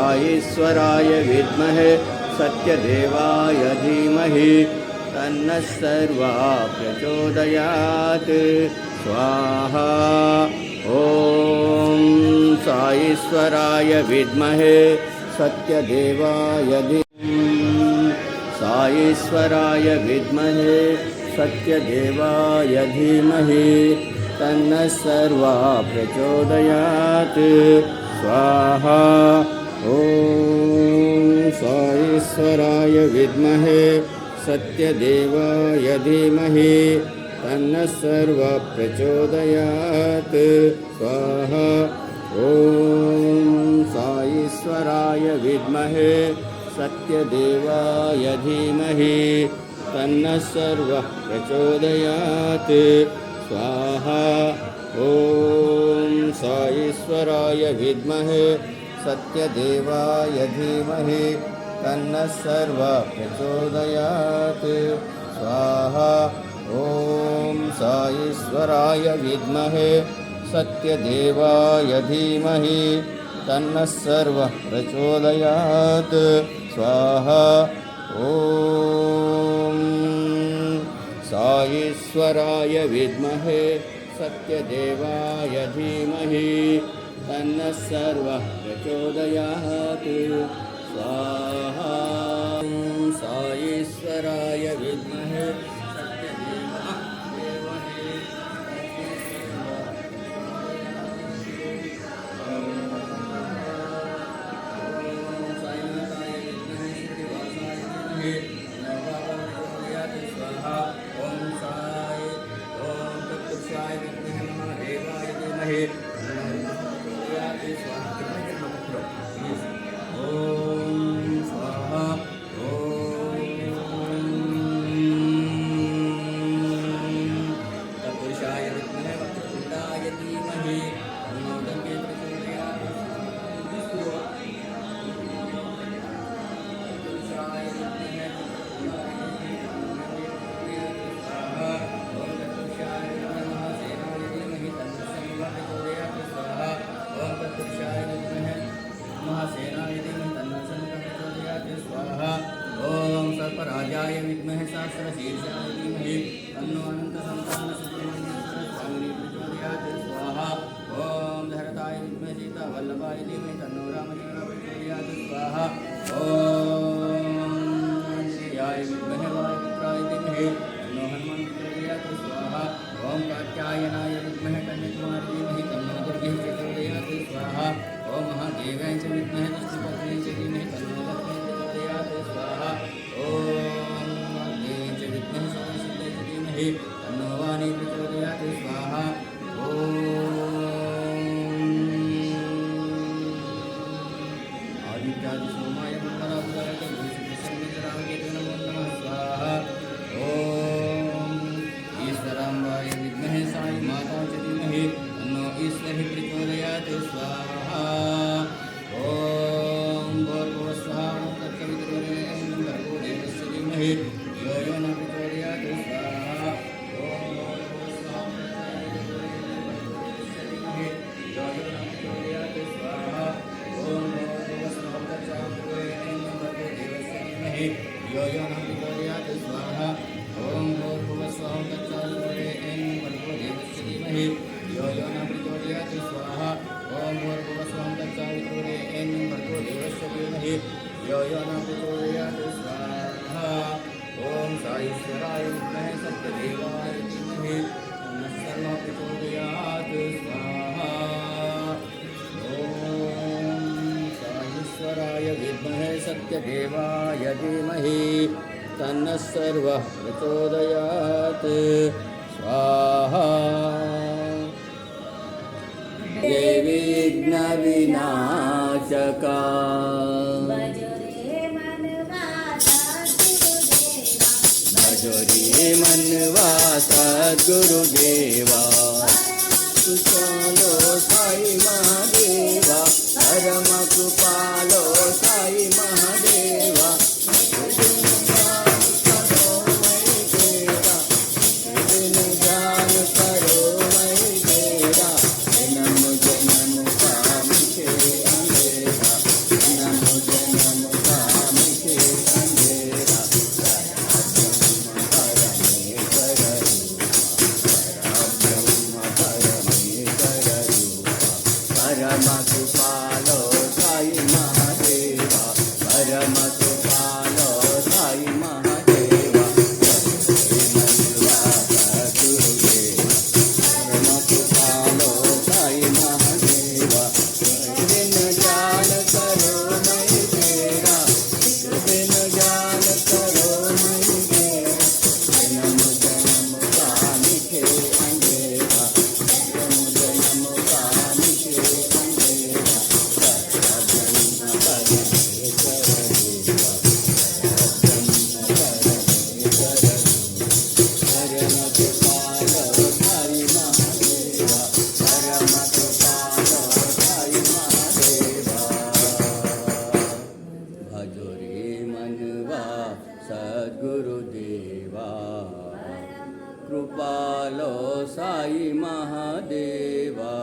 साईश्वराय विद्महे सत्यदेवाय धीमहि तन्नः सर्वा प्रचोदयात्। स्वाहा। ॐ साईश्वराय विद्महे सत्यदेवाय साईश्वराय विद्महे सत्यदेवाय धीमहि तन्नः सर्वा प्रचोदयात्। स्वाहा ॐ साईश्वराय विद्महे सत्यदेवाय धीमहि तन्नः सर्वा प्रचोदयात् स्वाहा। ॐ साईश्वराय विद्महे सत्यदेवाय धीमहि तन्नः सर्वः प्रचोदयात् स्वाहा। ॐ साईश्वराय विद्महे सत्यदेवाय धीमहि तन्नः सर्वः प्रचोदयात् स्वाहा ॐ साईश्वराय विद्महे सत्यदेवाय धीमहि तन्नः सर्वः प्रचोदयात् स्वाहा ॐ साईश्वराय विद्महे सत्यदेवाय धीमहि तन्नः सर्वः प्रचोदयात् स्वाहा ॐ साईश्वराय विद्महे ولبا نو رام دیکھا دہلی منو ہنمنچیا است مہیے نو اس यो यो न प्रचोदयात् स्वाहा ॐ भूर्भुवस्वं तत्सवितुर्वरेण्यं भर्गो देवस्य धीमहि यो यो न प्रचोदयात् स्वाहा ॐ साईश्वराय विद्महे सत्यदेवाय धीमहि तन्नः सर्वः प्रचोदयात् स्वाहा ॐ साईश्वराय विद्महे सत्यदेवाय धीमहि तन्नः सर्वः प्रचोदयात् स्वाहा देवी विघ्नविनाशका भजोरी मनवा सद्गुरुदेवा कृपालो साई महादेवा